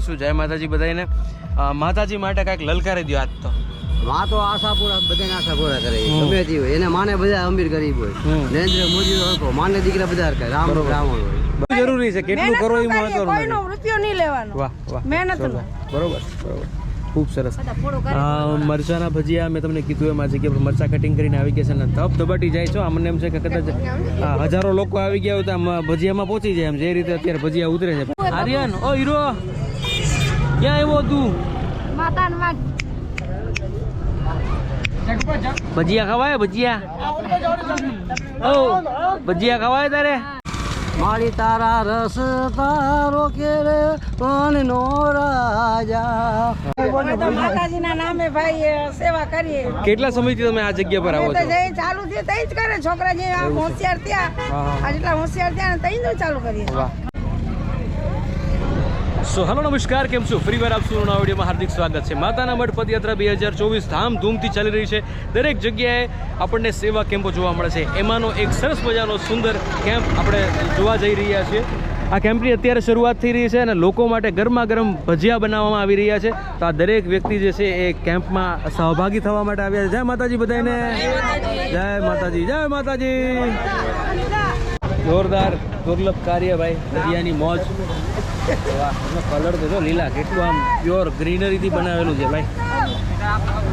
શું જય માતાજી બધાને માતાજી માટે કાંઈક લલકારી દો આજ તો. માં તો આશા પૂરા બધાને આશા પૂરા કરે ગમે તે હોય. એને માને બધા અમીર ગરીબ હોય. નરેન્દ્ર મોદી ઓળખો માને દીકરા બધા હરખા. રામ રાવણ હોય. જરૂરી છે. કેટલું કરો એ મહત્વનું કોઈનો મૃત્યુ નહીં લેવાનો. વાહ વાહ. મહેનત બરોબર બરોબર. ખૂબ સરસ. મરચાના ભજીયા મેં તમને કીધું એમ આ જગ્યા પર મરચા કટિંગ કરીને આવી ગયા છે ને ધબ ધબાટી જાય છો. અમને એમ છે કે કદાચ હજારો લોકો આવી ગયા હોય તો ભજીયામાં પહોંચી જાય એમ. જે રીતે અત્યારે ભજીયા ઉતરે છે. આર્યન ઓ હીરો. ક્યાં આવ્યો તું? માતાનમાં ભજીયા ખવાય ભજીયા? ઓ ભજીયા ખવાય તારે? મારી તારા રસ તારો કેરે પણ નો રાજા. માતાજીના નામે ભાઈ એ સેવા કરીએ. કેટલા સમયથી તમે આ જગ્યા પર આવો છો? જે ચાલુ થયું તઈ જ કરે છોકરા જે હોશિયાર થયા. હા, હા. આ જેટલા હોશિયાર થયા ને તઈ જ ચાલુ કરીએ. સો હલો, નમસ્કાર, કેમ છો? ફરી વાર આપ સૌનું વિડીયોમાં હાર્દિક સ્વાગત છે. માતાના મઠ પદયાત્રા બે હજાર ચોવીસ ધામધૂમથી ચાલી રહી છે. દરેક જગ્યાએ આપણને સેવા કેમ્પો જોવા મળે છે. એમાંનો એક સરસ મજાનો સુંદર કેમ્પ આપણે જોવા જઈ રહ્યા છીએ. આ કેમ્પની અત્યારે શરૂઆત થઈ રહી છે અને લોકો માટે ગરમા ગરમ ભજીયા બનાવવામાં આવી રહ્યા છે. તો આ દરેક વ્યક્તિ જે છે એ કેમ્પમાં સહભાગી થવા માટે આવ્યા છે. જય માતાજી બધાને જય માતાજી. જય માતાજી. જોરદાર, દુર્લભ કાર્ય ભાઈ. ભજીયાની મોજ. વાહ એનો કલર તો જો લીલા કેટલું આમ પ્યોર ગ્રીનરીથી બનાવેલું છે ભાઈ.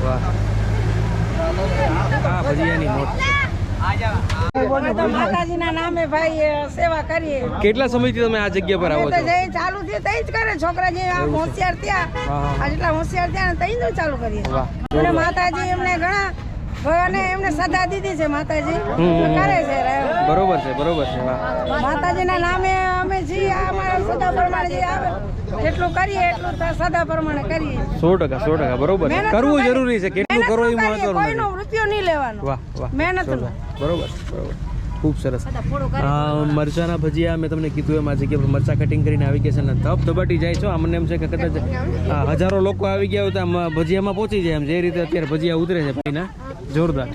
વાહ. આ ભજીયાની મોટ માતાજીના નામે ભાઈ એ સેવા કરીએ. કેટલા સમયથી તમે આ જગ્યા પર આવો છો? ચાલુ થયું તઈ જ કરે છોકરા જે હોશિયાર થયા હા, હા. આ જેટલા હોશિયાર થયા તઈ જ ચાલુ કરીએ. માતાજી એમને ઘણા ભગવાને એમને સદા દીધી છે માતાજી. કરે છે બરોબર છે બરોબર છે માતાજીના નામે અમે જી આ અમારા સદા પ્રમાણે જે આવે જેટલું કરીએ એટલું સદા પ્રમાણે કરીએ. સો ટકા સો ટકા બરોબર છે. કરવું જરૂરી છે કેટલું કરો એ મહત્વનું કોઈનો મૃત્યુ નહીં લેવાનો. વાહ વાહ મહેનત બરોબર બરોબર. ખૂબ સરસ. આ મરચાના ભજીયા મેં તમને કીધું એમ આ જગ્યા પર મરચા કટિંગ કરીને આવી ગયા છે ને ધબ ધબાટી જાય છો. અમને એમ છે કે કદાચ આ હજારો લોકો આવી ગયા હોય તો ભજીયામાં પહોંચી જાય એમ. જે રીતે અત્યારે ભજીયા ઉતરે છે પાણીના જોરદાર.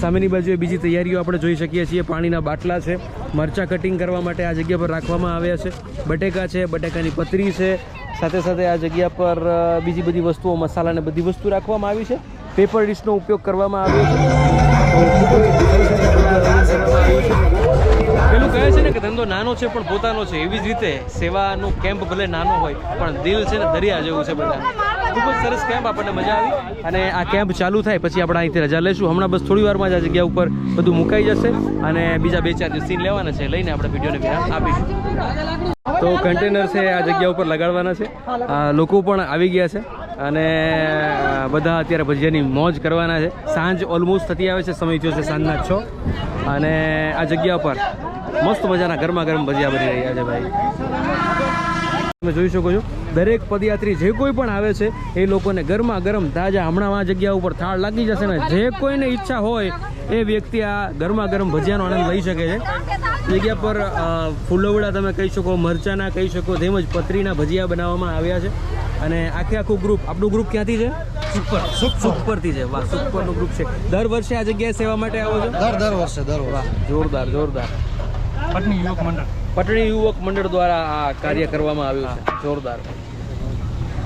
સામેની બાજુએ બીજી તૈયારીઓ આપણે જોઈ શકીએ છીએ. પાણીના બાટલા છે મરચા કટિંગ કરવા માટે આ જગ્યા પર રાખવામાં આવ્યા છે. બટેકા છે બટેકાની પતરી છે. સાથે સાથે આ જગ્યા પર બીજી બધી વસ્તુઓ મસાલા ને બધી વસ્તુ રાખવામાં આવી છે. પેપર ડીશનો ઉપયોગ કરવામાં આવ્યો છે. પેલું કહે છે ને કે ધંધો નાનો છે પણ પોતાનો છે. એવી જ રીતે સેવાનો કેમ્પ ભલે નાનો હોય પણ દિલ છે ને દરિયા જેવું છે બધા ખૂબ જ સરસ કેમ્પ આપણને મજા આવી. અને આ કેમ્પ ચાલુ થાય પછી આપણે અહીંથી રજા લઈશું. હમણાં બસ થોડી વારમાં જ આ જગ્યા ઉપર બધું મુકાઈ જશે અને બીજા બે ચાર સીન લેવાના છે. લઈને આપણે વિડીયોને વિરામ આપીશું. તો કન્ટેનર છે આ જગ્યા ઉપર લગાડવાના છે. લોકો પણ આવી ગયા છે અને બધા અત્યારે ભજીયાની મોજ કરવાના છે. સાંજ ઓલમોસ્ટ થતી આવે છે. સમય થયો છે સાંજના છ. અને આ જગ્યા પર મસ્ત મજાના ગરમા ગરમ ભજીયા બની રહ્યા છે ભાઈ. તમે જોઈ શકો છો. દરેક પદયાત્રી જે કોઈ પણ આવે છે એ લોકોને ગરમા ગરમ તાજા હમણાં આ જગ્યા ઉપર થાળ લાગી જશે ને જે કોઈને ઈચ્છા હોય એ વ્યક્તિ આ ગરમા ગરમ ભજીયાનો આનંદ લઈ શકે છે. જગ્યા પર ફૂલવડા તમે કહી શકો મરચાના કહી શકો તેમજ પતરીના ભજીયા બનાવવામાં આવ્યા છે. અને આખે આખું ગ્રુપ આપણું ગ્રુપ ક્યાંથી છે? સુપર સુપરથી છે. વાહ સુપરનું ગ્રુપ છે. દર વર્ષે આ જગ્યાએ સેવા માટે આવો છો? દર દર વર્ષે દર વર્ષે. વાહ જોરદાર જોરદાર. પટની યુવક મંડળ. પટણી યુવક મંડળ દ્વારા આ કાર્ય કરવામાં આવ્યું છે. જોરદાર.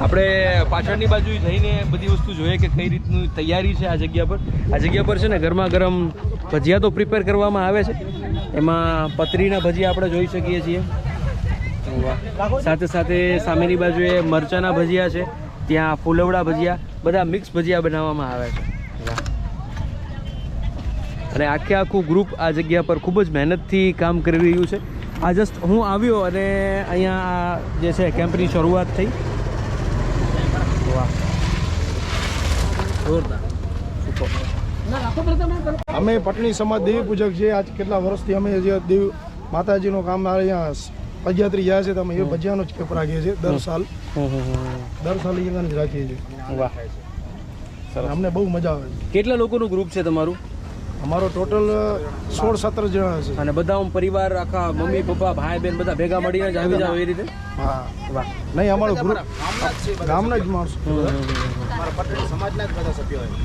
આપણે પાછળની બાજુ જઈને બધી વસ્તુ જોઈએ કે કઈ રીતની તૈયારી છે આ જગ્યા પર. આ જગ્યા પર છે ને ગરમા ગરમ ભજીયા તો પ્રિપેર કરવામાં આવે છે. એમાં પતરીના ભજીયા આપણે જોઈ શકીએ છીએ. સાથે સાથે સામેની બાજુએ મરચાના ભજીયા છે. ત્યાં ફૂલવડા ભજીયા, બધા મિક્સ ભજીયા બનાવવામાં આવે છે. અને આખે આખું ગ્રુપ આ જગ્યા પર ખૂબ જ મહેનતથી કામ કરી રહ્યું છે. આ જસ્ટ હું આવ્યો અને અહીંયા જે છે કેમ્પની શરૂઆત થઈ. અમે પટણી સમાજ દેવી પૂજક છીએ. આજ કેટલા વર્ષથી અમે જે દેવ માતાજીનું કામ અહીંયા પદયાત્રી જાય છે તો અમે એ ભજીયાનો જ કેપ રાખીએ છીએ દર સાલ. દર સાલ અહીંયા જ રાખીએ છીએ. વાહ. અમને બહુ મજા આવે છે. કેટલા લોકોનું ગ્રુપ છે તમારું? અમારો ટોટલ સોળ સત્તર જણા છે. અને બધા આમ પરિવાર આખા મમ્મી પપ્પા ભાઈ બહેન બધા ભેગા મળીને જ આવી જાવ એ રીતે? હા. વાહ. નહીં અમારો ગ્રુપ ગામના જ માણસો.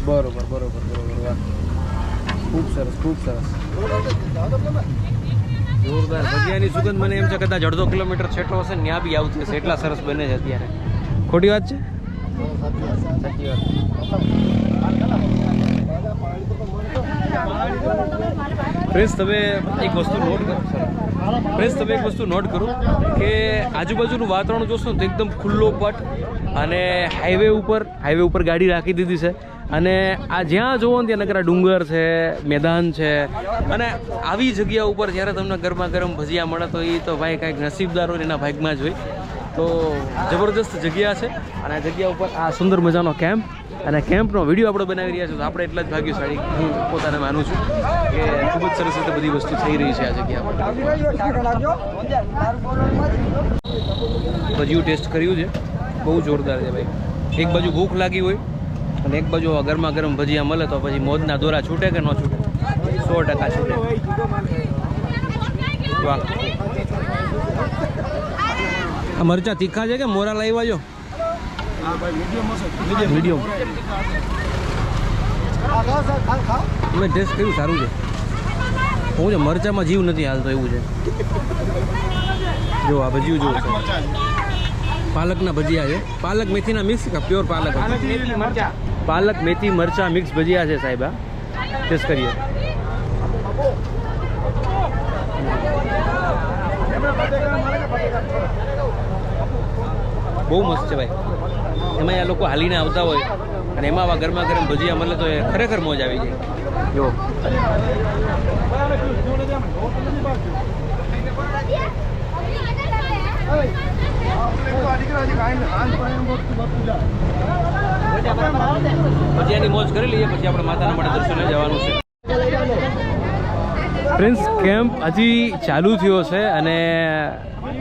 બરોબર બરોબર બરોબર વાહ. ખૂબ સરસ ખૂબ સરસ. જોરદાર. ભજીયાની સુગંધ મને એમ છે કદાચ અડધો કિલોમીટર છેટો હશે ને ત્યાં બી આવતી હશે એટલા સરસ બને છે અત્યારે. ખોટી વાત છે? પ્રેસ, તમે એક વસ્તુ નોટ કરો પ્રેસ, તમે એક વસ્તુ નોટ કરો કે આજુબાજુનું વાતાવરણ જોશો તો એકદમ ખુલ્લો પટ અને હાઈવે ઉપર હાઈવે ઉપર ગાડી રાખી દીધી છે. અને આ જ્યાં જોવો ને ત્યાં નકરા ડુંગર છે, મેદાન છે. અને આવી જગ્યા ઉપર જ્યારે તમને ગરમા ગરમ ભજીયા મળે તો એ તો ભાઈ કાંઈક નસીબદાર હોય એના ભાગમાં જ હોય. તો જબરદસ્ત જગ્યા છે અને આ જગ્યા ઉપર આ સુંદર મજાનો કેમ્પ અને કેમ્પનો વીડિયો આપણે બનાવી રહ્યા છીએ, તો આપણે એટલા જ ભાગ્યશાળી હું પોતાને માનું છું કે ખૂબ જ સરસ રીતે બધી વસ્તુ થઈ રહી છે આ જગ્યા ભજીયું ટેસ્ટ કર્યું છે, બહુ જોરદાર છે ભાઈ. એક બાજુ ભૂખ લાગી હોય અને એક બાજુ ગરમા ગરમ ભજીયા મળે તો પછી મોજના દોરા છૂટે કે ન છૂટે? સો ટકા છૂટે. વાહ. મરચા તીખા છે કે મોરા લાવ્યા છો? મીડિયમ મેં ટેસ્ટ કર્યું સારું છે. હું છે મરચામાં જીવ નથી હાલતો એવું છે. જો આ ભજીયું જોવું છે. પાલકના ભજીયા છે. પાલક મેથીના મિક્સ કે પ્યોર પાલક? પાલક મેથી મરચા મિક્સ ભજીયા છે સાહેબ આ ટેસ્ટ કરીએ. બહુ મસ્ત છે ભાઈ. એમાં આ લોકો હાલીને આવતા હોય અને એમાં આવા ગરમા ગરમ ભજીયા મળે તો એ ખરેખર મોજ આવી જાય. જો. ભજીયાની મોજ કરી લઈએ પછી આપણે માતાના માટે દર્શને જવાનું છે. પ્રિન્સ કેમ્પ હજી ચાલુ થયો છે અને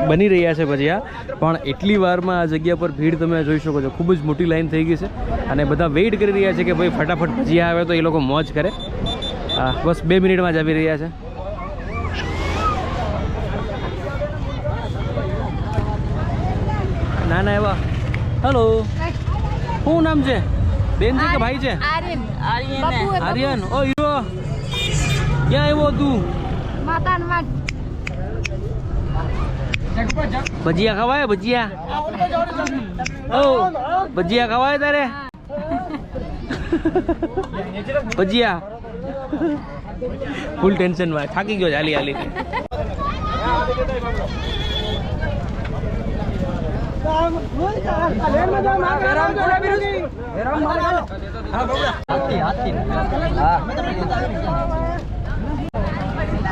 બની રહ્યા છે ભજીયા. પણ એટલી વારમાં આ જગ્યા પર ભીડ તમે જોઈ શકો છો. ખૂબ જ મોટી લાઈન થઈ ગઈ છે. અને બધા વેઇટ કરી રહ્યા છે કે ભાઈ ફટાફટ ભજીયા આવે તો એ લોકો મોજ કરે. હા બસ બે મિનિટમાં જ આવી રહ્યા છે. ના ના એવા. હલો શું નામ છે? બેન છે કે ભાઈ છે? આર્યન ઓ હીરો ક્યાં આવ્યો તું? માતાનમાં ભજીયા ખવાય ભજીયા ઓ ભજીયા ખવાય તારે ભજીયા ફૂલ ટેન્શનમાં થાકી ગયો છે હાલી હાલી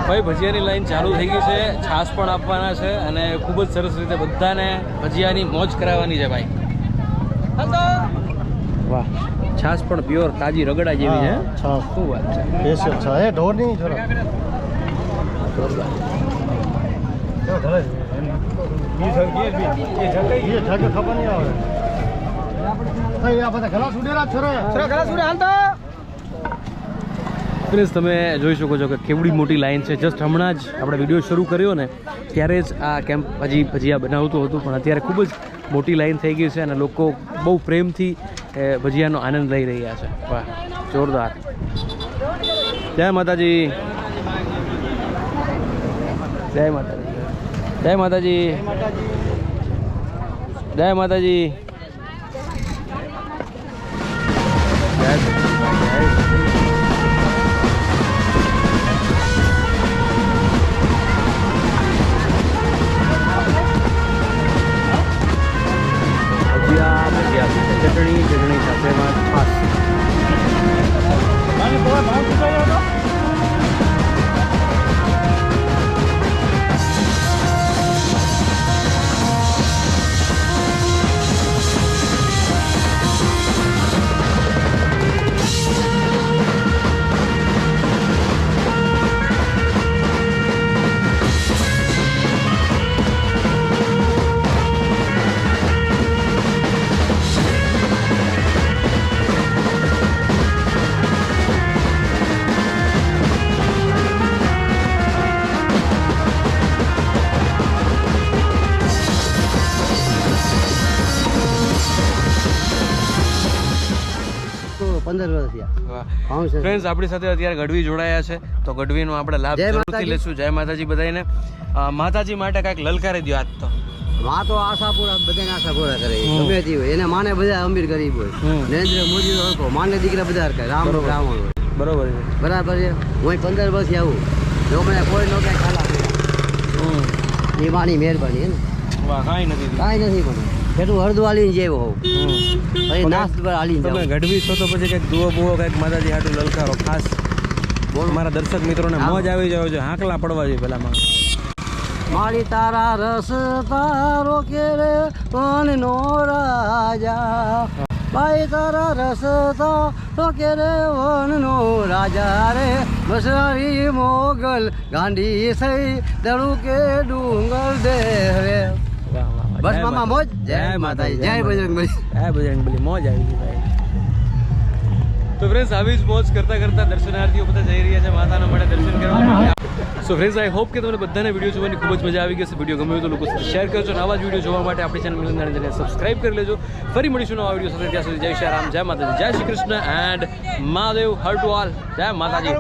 ભાઈ ભજીયાની લાઈન ચાલુ થઈ ગઈ છે છાશ પણ આપવાના છે અને ખૂબ જ સરસ રીતે બધાને ભજીયાની મોજ કરાવવાની છે ભાઈ. વાહ. છાશ પણ પ્યોર તાજી રગડા જેવી છે. છાશ. શું વાત છે. સ્પેશિયલ છે એ ઢોરની ખબર નહીં આવે. આ બધા ગલા સુડેલા જ છે ગલા સુડે હાલતા પ્લીઝ તમે જોઈ શકો છો કે કેવડી મોટી લાઈન છે. જસ્ટ હમણાં જ આપણે વીડિયો શરૂ કર્યો ને, ત્યારે જ આ કેમ્પ હજી ભજીયા બનાવતું હતું, પણ અત્યારે ખૂબ જ મોટી લાઈન થઈ ગઈ છે અને લોકો બહુ પ્રેમથી ભજીયાનો આનંદ લઈ રહ્યા છે. વાહ, જોરદાર. જય માતાજી. જય માતાજી. જય માતાજી. જય માતાજી. જય ચટણી સાથે પંદર વર્ષ થયા. ફ્રેન્ડ્સ આપણી સાથે અત્યારે ગઢવી જોડાયા છે. તો ગઢવીનો આપણે લાભ જરૂરથી. લેશું. જય માતાજી બધાને માતાજી માટે કાંઈક લલકારી દો આજ તો. માં તો આશા પૂરા બધાને આશા પૂરા કરે. ગમે તે હોય. એને માને બધા અમીર ગરીબ હોય. નરેન્દ્ર મોદી ઓળખો માને દીકરા બધા કરે રામ રામ બરોબર છે. બરાબર છે? હું પંદર વર્ષથી આવું. લોકોને કોઈ નો કાંઈ ખાલા. એ માની મહેરબાની હે ને? વાહ કાંઈ નથી. કાંઈ નથી પણ એટલું હળદું હાલીને જેવો હોઉં. પછી નાસ્ત પર તમે ગઢવી છો તો પછી કંઈક દુઓ બુઓ કંઈક માતાજી હાટું લલકારો ખાસ બોલ મારા દર્શક મિત્રોને. મોજ આવી જાવ છે હાંકલા પડવા જોઈએ પેલામાં મારી તારા રસ તારો કે રે નો રાજા ભાઈ તારા રસ તારો કે રે વનનો રાજા રે બસરી મોગલ ગાંધી સઈ દડું કે ડુંગર દે રે. બસ જય મામા મોજ? જય માતાજી જય બજરંગબલી જય બજરંગબલી મોજ આવી ગઈ ભાઈ. તો ફ્રેન્ડ્સ આવી જ મોજ કરતા કરતા દર્શનાર્થીઓ બધા જઈ રહ્યા છે માતાના માટે દર્શન કરવા. માટે સો ફ્રેન્ડ્સ આઈ હોપ કે તમને બધાને વીડિયો જોવાની ખૂબ જ મજા આવી ગઈ છે વીડિયો ગમ્યો તો લોકો શેર કરજો અને આવા જ વીડિયો જોવા માટે આપણી ચેનલ મિલનદારને સબસ્ક્રાઇબ કરી લેજો. ફરી મળીશું નવા વીડિયો સાથે. ત્યાં સુધી જય શ્રી રામ જય માતાજી જય શ્રી કૃષ્ણ એન્ડ મહાદેવ હર ટુ ઓલ જય માતાજી.